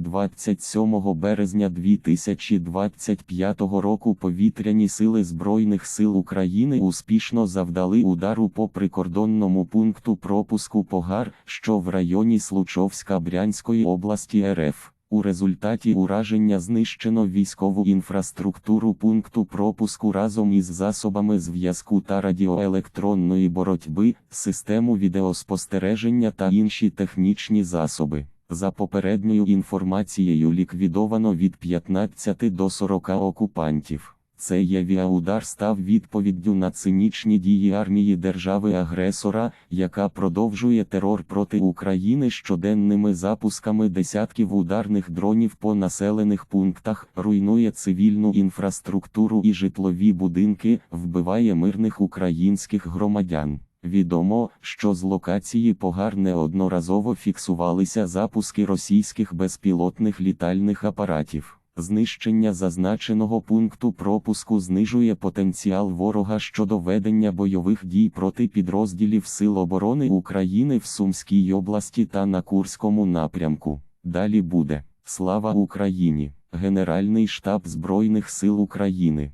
27 березня 2025 року повітряні сили Збройних сил України успішно завдали удару по прикордонному пункту пропуску Погар, що в районі Случовська Брянської області РФ. У результаті ураження знищено військову інфраструктуру пункту пропуску разом із засобами зв'язку та радіоелектронної боротьби, систему відеоспостереження та інші технічні засоби. За попередньою інформацією ліквідовано від 15 до 40 окупантів. Цей авіаудар став відповіддю на цинічні дії армії держави-агресора, яка продовжує терор проти України щоденними запусками десятків ударних дронів по населених пунктах, руйнує цивільну інфраструктуру і житлові будинки, вбиває мирних українських громадян. Відомо, що з локації погар неодноразово фіксувалися запуски російських безпілотних літальних апаратів. Знищення зазначеного пункту пропуску знижує потенціал ворога щодо ведення бойових дій проти підрозділів Сил оборони України в Сумській області та на Курському напрямку. Далі буде Слава Україні! Генеральний штаб Збройних сил України.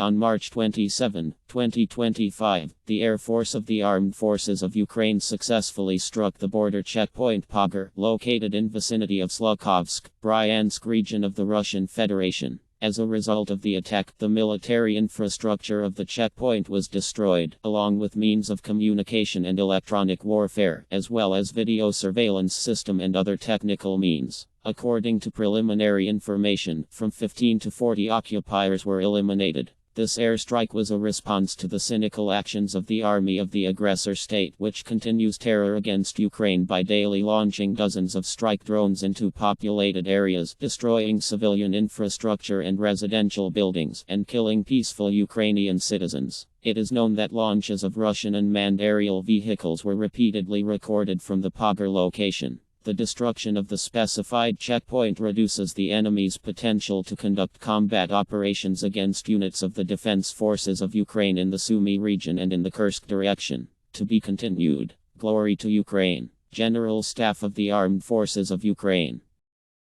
On March 27, 2025, the Air Force of the Armed Forces of Ukraine successfully struck the border checkpoint Pogar, located in vicinity of Slukovsk, Bryansk region of the Russian Federation. As a result of the attack, the military infrastructure of the checkpoint was destroyed, along with means of communication and electronic warfare, as well as video surveillance system and other technical means. According to preliminary information, from 15 to 40 occupiers were eliminated. This airstrike was a response to the cynical actions of the army of the aggressor state, which continues terror against Ukraine by daily launching dozens of strike drones into populated areas, destroying civilian infrastructure and residential buildings, and killing peaceful Ukrainian citizens. It is known that launches of Russian unmanned aerial vehicles were repeatedly recorded from the Pogar location. The destruction of the specified checkpoint reduces the enemy's potential to conduct combat operations against units of the defense forces of Ukraine in the Sumy region and in the Kursk direction. To be continued. Glory to Ukraine. General Staff of the Armed Forces of Ukraine.